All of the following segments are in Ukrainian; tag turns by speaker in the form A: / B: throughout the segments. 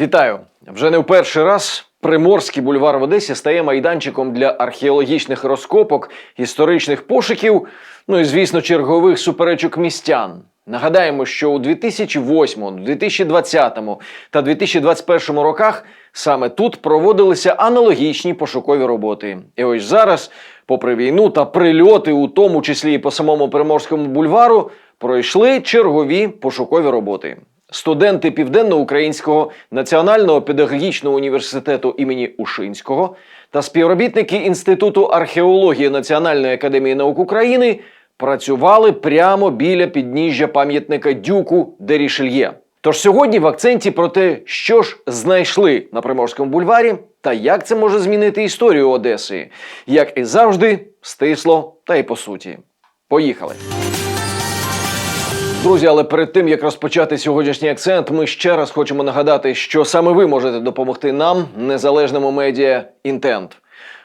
A: Вітаю! Вже не в перший раз Приморський бульвар в Одесі стає майданчиком для археологічних розкопок, історичних пошуків, ну і, звісно, чергових суперечок містян. Нагадаємо, що у 2008, 2020 та 2021 роках саме тут проводилися аналогічні пошукові роботи. І ось зараз, попри війну та прильоти, у тому числі і по самому Приморському бульвару, пройшли чергові пошукові роботи. Студенти Південно-Українського національного педагогічного університету імені Ушинського та співробітники Інституту археології Національної академії наук України працювали прямо біля підніжжя пам'ятника Дюку де Рішельє. Тож сьогодні в акценті про те, що ж знайшли на Приморському бульварі та як це може змінити історію Одеси, як і завжди, стисло та й по суті. Поїхали! Друзі, але перед тим як розпочати сьогоднішній акцент, ми ще раз хочемо нагадати, що саме ви можете допомогти нам, незалежному медіа Інтент.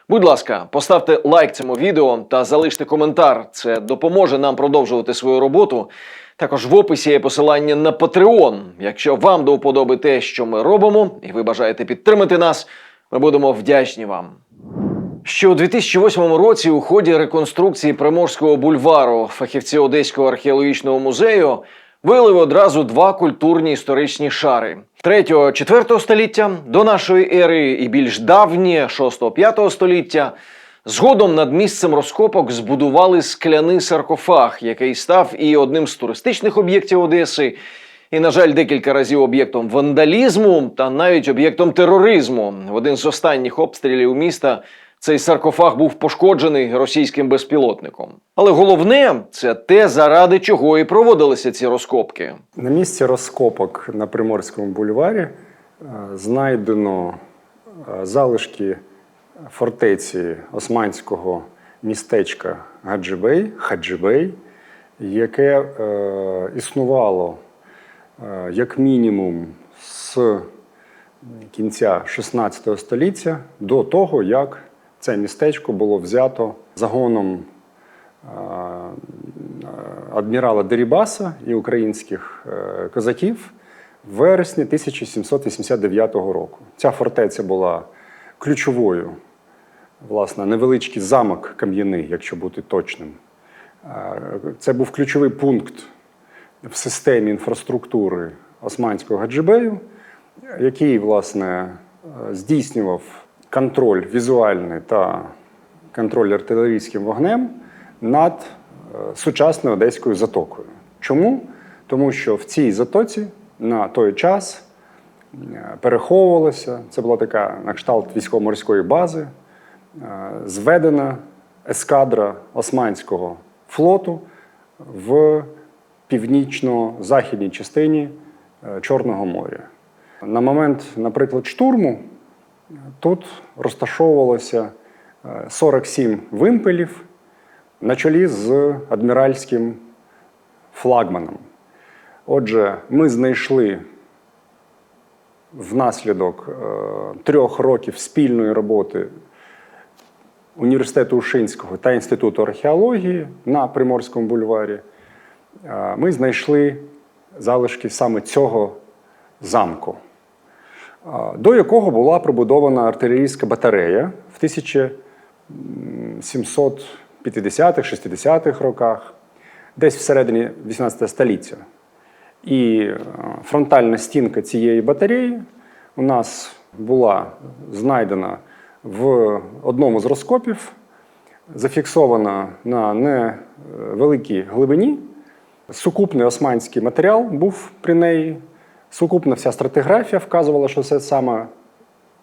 A: Будь ласка, поставте лайк цьому відео та залиште коментар. Це допоможе нам продовжувати свою роботу. Також в описі є посилання на Patreon. Якщо вам до вподоби те, що ми робимо, і ви бажаєте підтримати нас, ми будемо вдячні вам. Ще у 2008 році у ході реконструкції Приморського бульвару фахівці Одеського археологічного музею виявили одразу два культурні історичні шари: 3-4 століття до нашої ери і більш давнє 6-5 століття. Згодом над місцем розкопок збудували скляний саркофаг, який став і одним з туристичних об'єктів Одеси, і, на жаль, декілька разів об'єктом вандалізму та навіть об'єктом тероризму. В один з останніх обстрілів міста цей саркофаг був пошкоджений російським безпілотником. Але головне це те, заради чого і проводилися ці розкопки.
B: На місці розкопок на Приморському бульварі е, знайдено е, залишки фортеці османського містечка Гаджибей, Хаджибей, яке е, існувало е, як мінімум з кінця 16 століття до того, як це містечко було взято загоном е, адмірала Дерібаса і українських е, козаків в вересні 1789 року. Ця фортеця була ключовою, власне, невеличкий замок кам'яний, якщо бути точним. Е, Це був ключовий пункт в системі інфраструктури Османського Гаджибею, який, власне, е, здійснював контроль візуальний та контроль артилерійським вогнем над е, сучасною одеською затокою. Чому? Тому що в цій затоці на той час е, переховувалося, це була така на кшталт військово-морської бази, е, зведена ескадра Османського флоту в північно-західній частині Чорного моря. На момент, наприклад, штурму тут розташовувалося е, 47 вимпелів на чолі з адміральським флагманом. Отже, ми знайшли внаслідок е, трьох років спільної роботи університету Ушинського та Інституту археології на Приморському бульварі. е, Ми знайшли залишки саме цього замку, е, до якого була побудована артилерійська батарея в 1750-60-х роках, десь всередині 18 століття. І е, фронтальна стінка цієї батареї у нас була знайдена в одному з розкопів, зафіксована на невеликій глибині. Сукупний османський матеріал був при неї. Сукупна вся стратиграфія вказувала, що це саме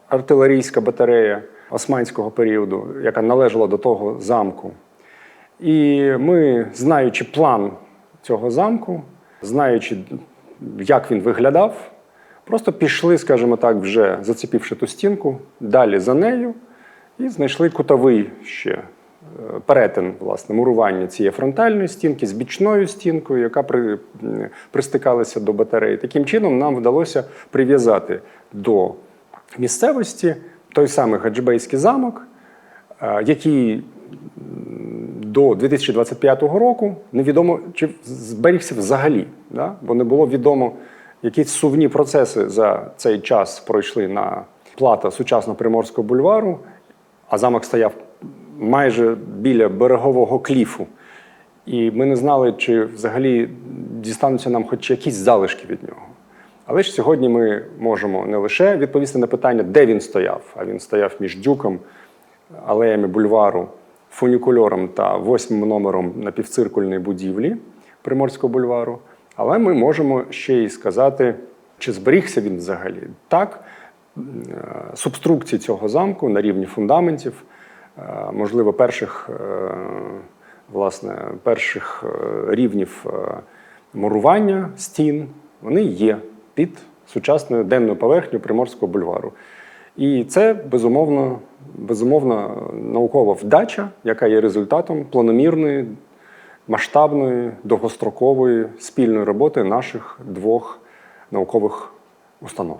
B: артилерійська батарея османського періоду, яка належала до того замку. І ми, знаючи план цього замку, знаючи, як він виглядав, просто пішли, скажімо так, вже зацепивши ту стінку, далі за нею, і знайшли кутовий ще перетин, власне, мурування цієї фронтальної стінки з бічною стінкою, яка при, пристикалася до батареї. Таким чином, нам вдалося прив'язати до місцевості той самий Гаджибейський замок, е, який до 2025 року невідомо, чи зберігся взагалі, да? бо не було відомо, якісь сувні процеси за цей час пройшли на плата сучасного Приморського бульвару, а замок стояв майже біля берегового кліфу. І ми не знали, чи взагалі дістануться нам хоч якісь залишки від нього. Але ж сьогодні ми можемо не лише відповісти на питання, де він стояв, а він стояв між дюком, алеями бульвару, фунікульором та восьмим номером напівциркульної будівлі Приморського бульвару. Але ми можемо ще й сказати, чи зберігся він взагалі. Так, е, субструкції цього замку на рівні фундаментів, можливо, перших, е, власне, перших е, рівнів е, мурування стін, вони є під сучасною денною поверхнею Приморського бульвару. І це безумовно, безумовно наукова вдача, яка є результатом планомірної, масштабної, довгострокової спільної роботи наших двох наукових установ.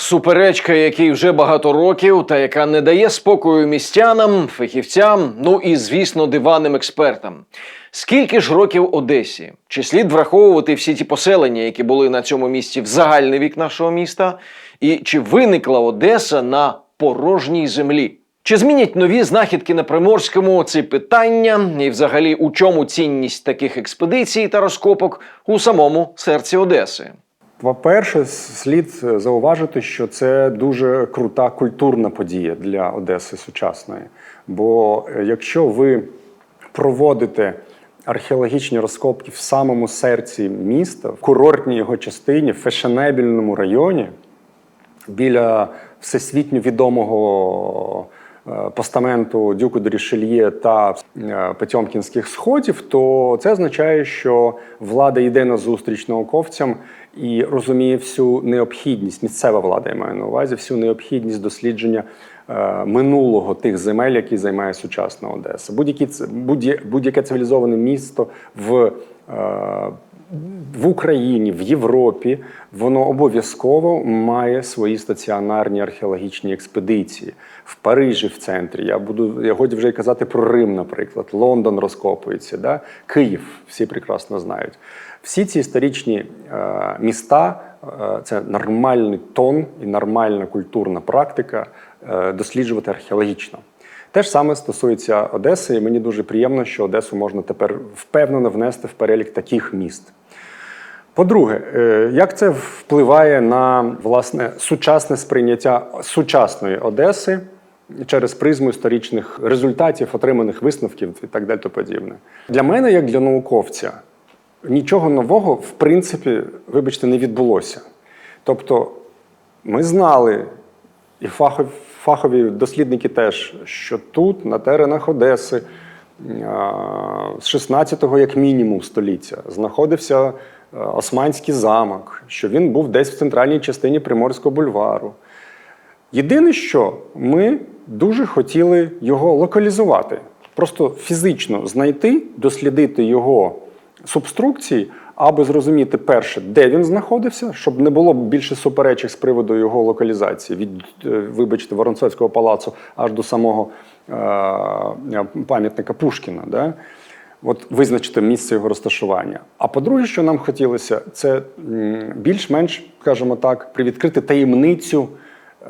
A: Суперечка, якій вже багато років, та яка не дає спокою містянам, фахівцям, ну і звісно, диваним експертам. Скільки ж років Одесі? Чи слід враховувати всі ті поселення, які були на цьому місці в загальний вік нашого міста? І чи виникла Одеса на порожній землі? Чи змінять нові знахідки на Приморському ці питання, і взагалі у чому цінність таких експедицій та розкопок у самому серці Одеси?
B: По-перше, слід зауважити, що це дуже крута культурна подія для Одеси сучасної. Бо е, якщо ви проводите археологічні розкопки в самому серці міста, в курортній його частині, в фешенебільному районі, біля всесвітньо відомого е, постаменту Дюку де та е, Потьомкінських сходів, то це означає, що влада йде на зустріч науковцям і розуміє всю необхідність, місцева влада я маю на увазі, всю необхідність дослідження е, минулого тих земель, які займає сучасна Одеса. Будь-які ц- будь- будь-яке цивілізоване місто в е, в Україні, в Європі воно обов'язково має свої стаціонарні археологічні експедиції. В Парижі в центрі. Я буду я годі вже й казати про Рим, наприклад. Лондон розкопується, да? Київ всі прекрасно знають. Всі ці історичні е, міста е, це нормальний тон і нормальна культурна практика е, досліджувати археологічно. Те ж саме стосується Одеси, і мені дуже приємно, що Одесу можна тепер впевнено внести в перелік таких міст. По-друге, е, як це впливає на власне сучасне сприйняття сучасної Одеси через призму історичних результатів, отриманих висновків і так далі. подібне. Для мене, як для науковця, нічого нового, в принципі, вибачте, не відбулося. Ну, ми знали, і фахові, фахові дослідники теж, що тут, на теренах Одеси, з 16-го, як мінімум, століття, знаходився е, Османський замок, що він був десь в центральній частині Приморського бульвару. Єдине, що ми дуже хотіли його локалізувати, просто фізично знайти, дослідити його субструкції, аби зрозуміти перше, де він знаходився, щоб не було більше суперечок з приводу його локалізації від, е, вибачте, Воронцовського палацу аж до самого е, пам'ятника Пушкіна. Да? От визначити місце його розташування. А по-друге, що нам хотілося, це більш-менш, скажімо так, привідкрити таємницю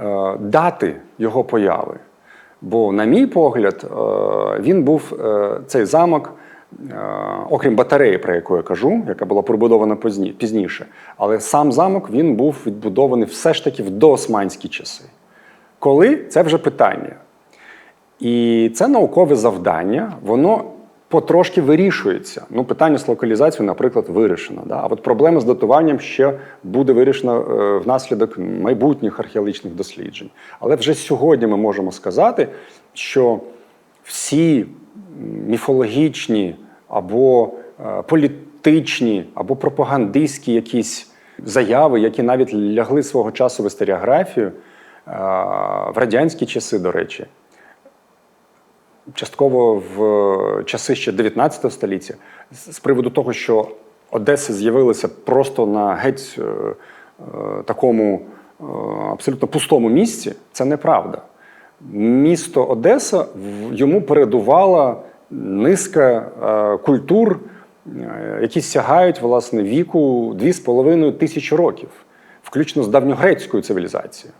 B: е, дати його появи. Бо, на мій погляд, е, він був е, цей замок, е, окрім батареї, про яку я кажу, яка була побудована пізніше. Але сам замок він був відбудований все ж таки в доосманські часи. Коли це вже питання. І це наукове завдання, воно потрошки вирішується. Ну, питання з локалізацією, наприклад, вирішено. Да? А от проблема з датуванням ще буде вирішена е, внаслідок майбутніх археологічних досліджень. Але вже сьогодні ми можемо сказати, що всі міфологічні або е, політичні, або пропагандистські якісь заяви, які навіть лягли свого часу в історіографію, е, в радянські часи, до речі, частково в часи ще 19 століття, з приводу того, що Одеса з'явилася просто на геть е, е, такому е, абсолютно пустому місці, це неправда. Місто Одеса в- йому передувала низка е, культур, е, які сягають власне віку 2,5 тисячі років, включно з давньогрецькою цивілізацією.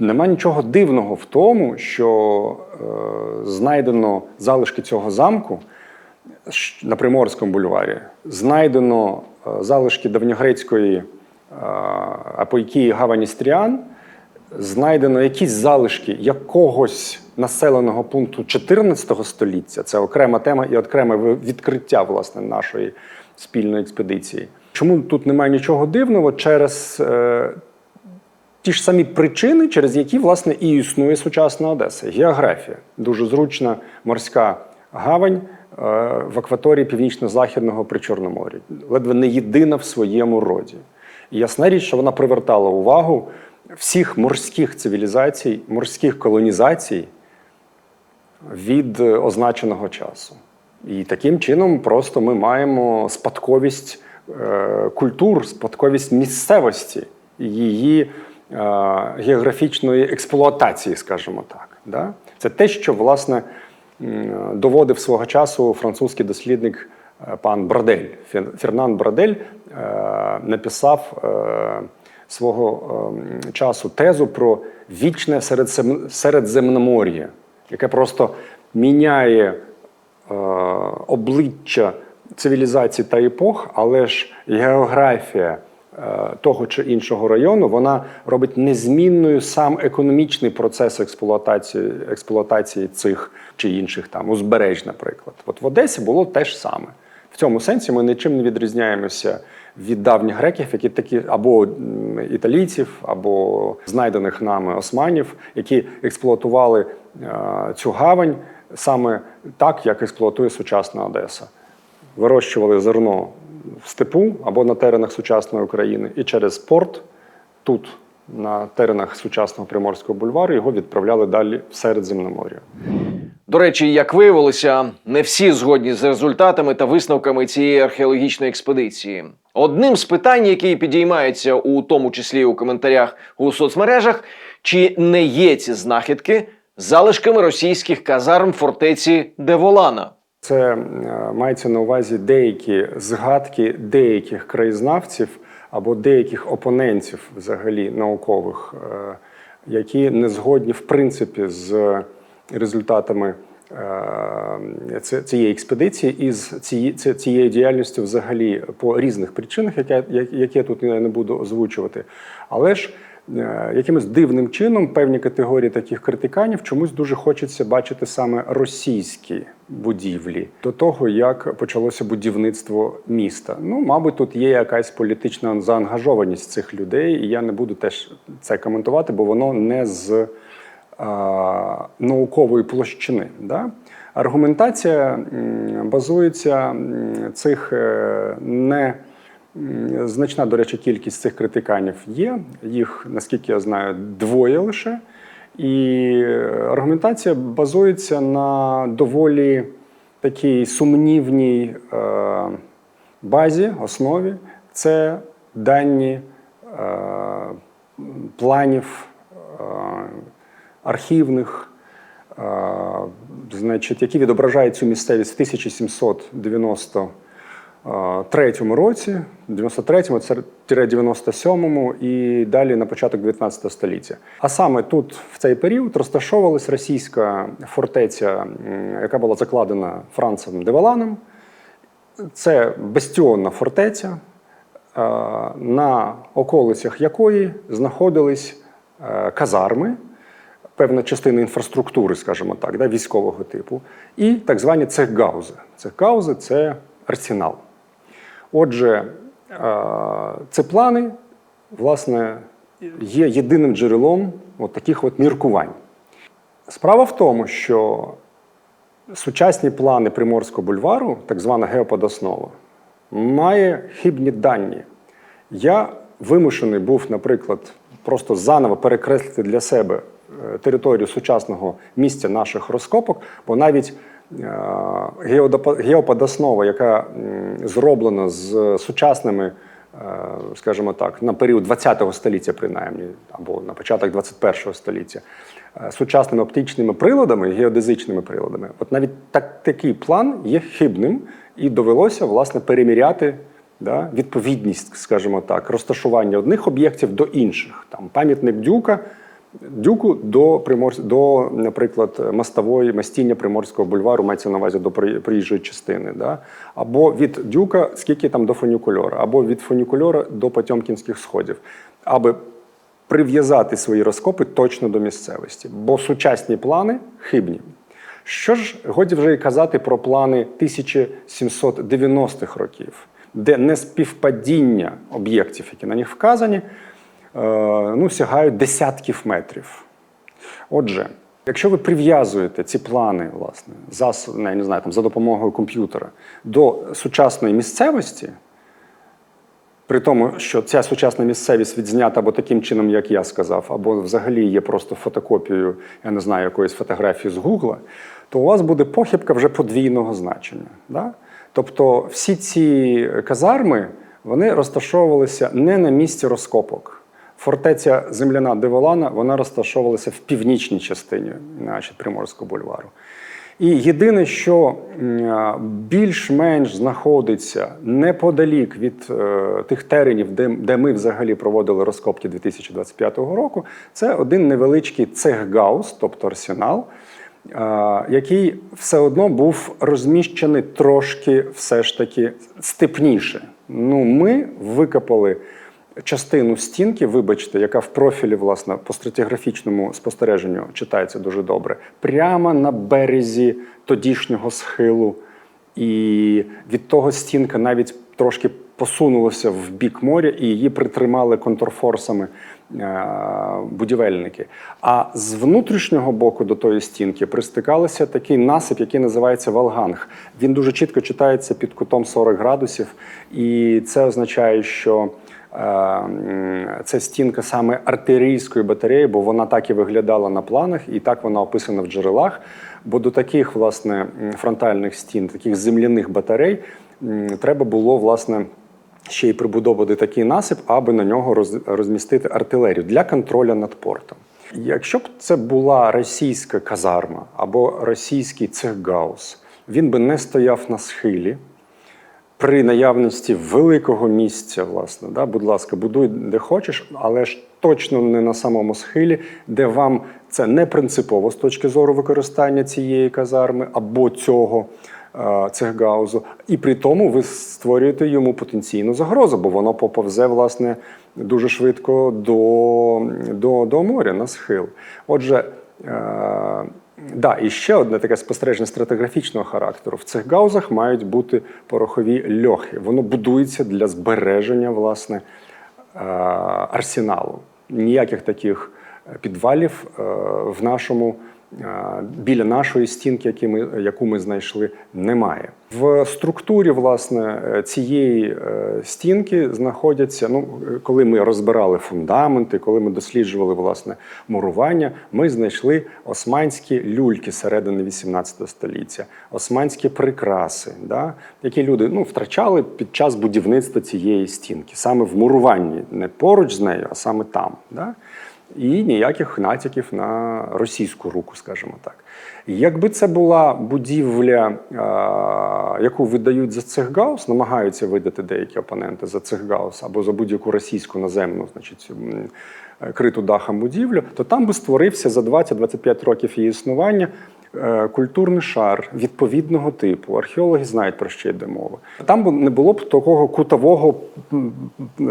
B: Нема нічого дивного в тому, що е, знайдено залишки цього замку на Приморському бульварі, знайдено е, залишки давньогрецької е, апойкії Гавані Стріан, знайдено якісь залишки якогось населеного пункту 14 століття. Це окрема тема і окреме відкриття власне нашої спільної експедиції. Чому тут немає нічого дивного? Через е, ті ж самі причини, через які власне і існує сучасна Одеса. Географія дуже зручна морська гавань е, в акваторії північно-західного Причорномор'я, ледве не єдина в своєму роді. І ясна річ, що вона привертала увагу всіх морських цивілізацій, морських колонізацій від е, означеного часу. І таким чином просто ми маємо спадковість е, культур, спадковість місцевості, її географічної експлуатації, скажімо так. Да? Це те, що власне доводив свого часу французький дослідник е, пан Брадель. Фер- Фернан Брадель е, написав е, свого е, часу тезу про вічне середземномор'я, яке просто міняє е, обличчя цивілізацій та епох, але ж географія е, того чи іншого району вона робить незмінною сам економічний процес експлуатації, експлуатації цих чи інших там узбереж, наприклад. От в Одесі було те ж саме. В цьому сенсі ми нічим не відрізняємося від давніх греків, які такі або італійців, або знайдених нами османів, які експлуатували е, цю гавань саме так, як експлуатує сучасна Одеса. Вирощували зерно в степу або на теренах сучасної України, і через порт тут, на теренах сучасного Приморського бульвару, його відправляли далі в Середземномор'я.
A: До речі, як виявилося, не всі згодні з результатами та висновками цієї археологічної експедиції. Одним з питань, які підіймаються у тому числі у коментарях у соцмережах, чи не є ці знахідки залишками російських казарм фортеці Деволана.
B: Це е, мається на увазі деякі згадки деяких краєзнавців або деяких опонентів взагалі наукових, е, які не згодні в принципі з результатами е, цієї експедиції і з цією діяльністю взагалі по різних причинах, які, я тут не буду озвучувати. Але ж якимось дивним чином певні категорії таких критиканів чомусь дуже хочеться бачити саме російські будівлі до того, як почалося будівництво міста. Ну, мабуть, тут є якась політична заангажованість цих людей, і я не буду теж це коментувати, бо воно не з а, наукової площини. Да? Аргументація базується цих е, не Значна, до речі, кількість цих критиканів є. Їх, наскільки я знаю, двоє лише. І е, аргументація базується на доволі такій сумнівній е, базі, основі. Це дані е, планів архівних, значить, які відображають цю місцевість в 1790 93-му році, 93-97-му і далі на початок 19 століття. А саме тут в цей період розташовувалась російська фортеця, яка була закладена Францем Деваланом. Це бастіонна фортеця, е, на околицях якої знаходились е, казарми, певна частина інфраструктури, скажімо так, да, військового типу, і так звані цехгаузи. Цехгаузи – це арсенал. Отже, е, це плани, власне, є єдиним джерелом от таких от міркувань. Справа в тому, що сучасні плани Приморського бульвару, так звана геоподоснова, має хибні дані. Я вимушений був, наприклад, просто заново перекреслити для себе е, територію сучасного місця наших розкопок, бо навіть геоподоснова, яка зроблена з сучасними скажімо так, на період 20-го століття, принаймні, або на початок 21-го століття, е, сучасними оптичними приладами, геодезичними приладами, от навіть так, такий план є хибним, і довелося власне переміряти да, відповідність, скажімо так, розташування одних об'єктів до інших. Там пам'ятник дюка. Дюку до примор... до, наприклад, мостової мастіння Приморського бульвару, мається на увазі до проїжджої частини, да? або від дюка, скільки там до фунікульора, або від фунікульора до Потьомкінських сходів, аби прив'язати свої розкопи точно до місцевості. Бо сучасні плани хибні. Що ж, годі вже і казати про плани 1790-х років, де неспівпадіння об'єктів, які на них вказані, ну, сягають десятків метрів. Отже, якщо ви прив'язуєте ці плани, власне, за, я не знаю, там, за допомогою комп'ютера до сучасної місцевості, при тому, що ця сучасна місцевість відзнята або таким чином, як я сказав, або взагалі є просто фотокопією, я не знаю, якоїсь фотографії з Гугла, то у вас буде похибка вже подвійного значення. Да? Тобто всі ці казарми вони розташовувалися не на місці розкопок. Фортеця земляна Деволана вона розташовувалася в північній частині значить, Приморського бульвару. І єдине, що більш-менш знаходиться неподалік від е, тих теренів, де, де ми взагалі проводили розкопки 2025 року, це один невеличкий цехгаус, тобто арсенал, е, який все одно був розміщений трошки все ж таки степніше. Ну, ми викопали частину стінки, вибачте, яка в профілі, власне, по стратиграфічному спостереженню читається дуже добре, прямо на березі тодішнього схилу. І від того стінка навіть трошки посунулася в бік моря, і її притримали контрфорсами е, будівельники. А з внутрішнього боку до тої стінки пристикалися такий насип, який називається валганг. Він дуже чітко читається під кутом 40 градусів, і це означає, що це стінка саме артилерійської батареї, бо вона так і виглядала на планах, і так вона описана в джерелах. Бо до таких власне фронтальних стін, таких земляних батарей, треба було власне. Ще й прибудовувати такий насип, аби на нього розмістити артилерію для контролю над портом. Якщо б це була російська казарма або російський цехгаус, він би не стояв на схилі, при наявності великого місця, власне, да, будь ласка, будуй де хочеш, але ж точно не на самому схилі, де вам це не принципово з точки зору використання цієї казарми або цього е, цехгаузу. І при тому ви створюєте йому потенційну загрозу, бо воно поповзе, власне, дуже швидко до, до, до моря на схил. Отже, е, Да, і ще одне таке спостереження стратиграфічного характеру. В цих гаузах мають бути порохові льохи. Воно будується для збереження власне е, арсеналу. Ніяких таких підвалів е, в нашому е, біля нашої стінки, які ми, яку ми знайшли, немає. В структурі власне е, цієї е, стінки знаходяться. Ну, е, коли ми розбирали фундаменти, коли ми досліджували власне мурування, ми знайшли османські люльки середини 18 століття, османські прикраси, да, які люди ну, втрачали під час будівництва цієї стінки, саме в муруванні, не поруч з нею, а саме там. Да? І ніяких натяків на російську руку, скажімо так. Якби це була будівля, а, яку видають за цехгаус, намагаються видати деякі опоненти за цехгаус або за будь-яку російську наземну, значить, е, криту дахом будівлю, то там би створився за 20-25 років її існування е, культурний шар відповідного типу. Археологи знають про що йде мова. Там не було б такого кутового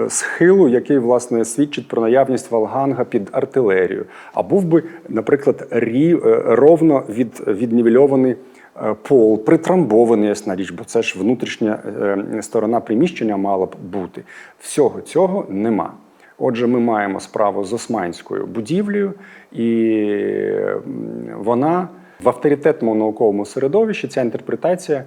B: схилу, який власне свідчить про наявність валганга під артилерію. А був би, наприклад, рі, е, ровно від, віднівельований е, пол, притрамбований, ясна річ, бо це ж внутрішня е, сторона приміщення мала б бути. Всього цього нема. Отже, ми маємо справу з османською будівлею, і вона в авторитетному науковому середовищі ця інтерпретація.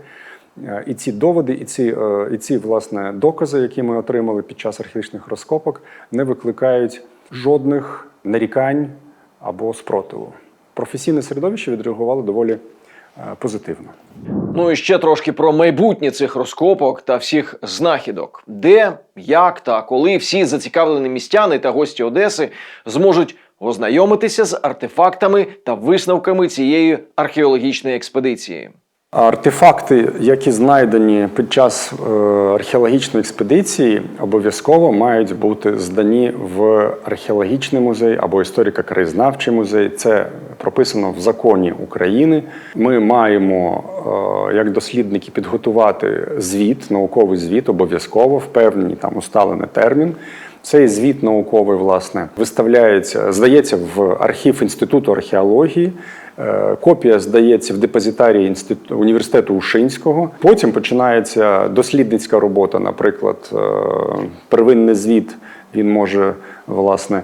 B: е, І ці доводи, і ці, е, і ці власне докази, які ми отримали під час археологічних розкопок, не викликають жодних нарікань або спротиву. Професійне середовище відреагувало доволі позитивно.
A: Ну і ще трошки про майбутнє цих розкопок та всіх знахідок, де, як та коли всі зацікавлені містяни та гості Одеси зможуть ознайомитися з артефактами та висновками цієї археологічної експедиції.
B: Артефакти, які знайдені під час е, археологічної експедиції, обов'язково мають бути здані в археологічний музей або історико-краєзнавчий музей. Це прописано в законі України. Ми маємо, е, як дослідники, підготувати звіт, науковий звіт, обов'язково в певний там усталений термін. Цей звіт науковий, власне, виставляється, здається в архів Інституту археології. Е, Копія здається в депозитарії інституту університету Ушинського. Потім починається дослідницька робота. Наприклад, е, первинний звіт він може власне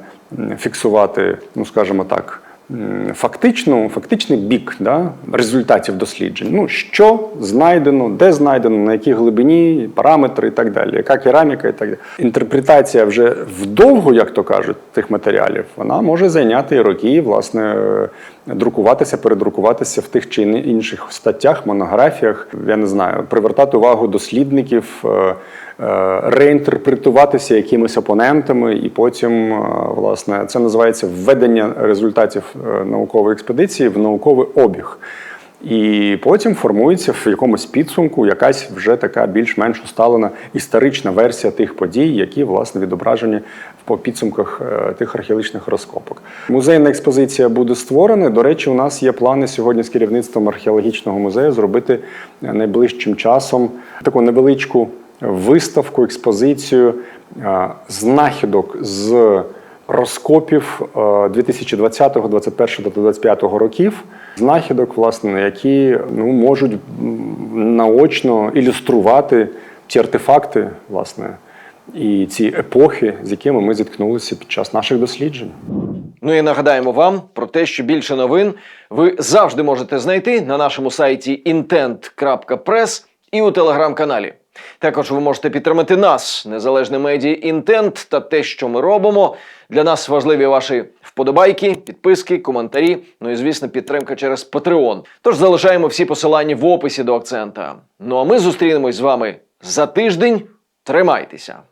B: фіксувати, ну скажімо так. М, Фактично, фактичний бік да, результатів досліджень. Ну, що знайдено, де знайдено, на якій глибині, параметри і так далі, яка кераміка і так далі. Інтерпретація вже вдовго, як то кажуть, тих матеріалів, вона може зайняти і роки, власне, друкуватися, передрукуватися в тих чи інших статтях, монографіях. Я не знаю, привертати увагу дослідників, е, е, реінтерпретуватися якимись опонентами, і потім, е, власне, це називається введення результатів наукової експедиції в науковий обіг. І потім формується в якомусь підсумку якась вже така більш-менш усталена історична версія тих подій, які власне відображені по підсумках е, тих археологічних розкопок. Музейна експозиція буде створена. До речі, у нас є плани сьогодні з керівництвом археологічного музею зробити найближчим часом таку невеличку виставку, експозицію е, знахідок з розкопів е, 2020, 2021 та 2025 років. Знахідок, власне, які ну, можуть наочно ілюструвати ці артефакти, власне, і ці епохи, з якими ми зіткнулися під час наших досліджень.
A: Ну і нагадаємо вам про те, що більше новин ви завжди можете знайти на нашому сайті intent.press і у телеграм-каналі. Також ви можете підтримати нас, незалежне медіа Інтент та те, що ми робимо. Для нас важливі ваші вподобайки, підписки, коментарі. Ну і звісно, підтримка через Patreon. Тож залишаємо всі посилання в описі до акцента. Ну а ми зустрінемось з вами за тиждень. Тримайтеся!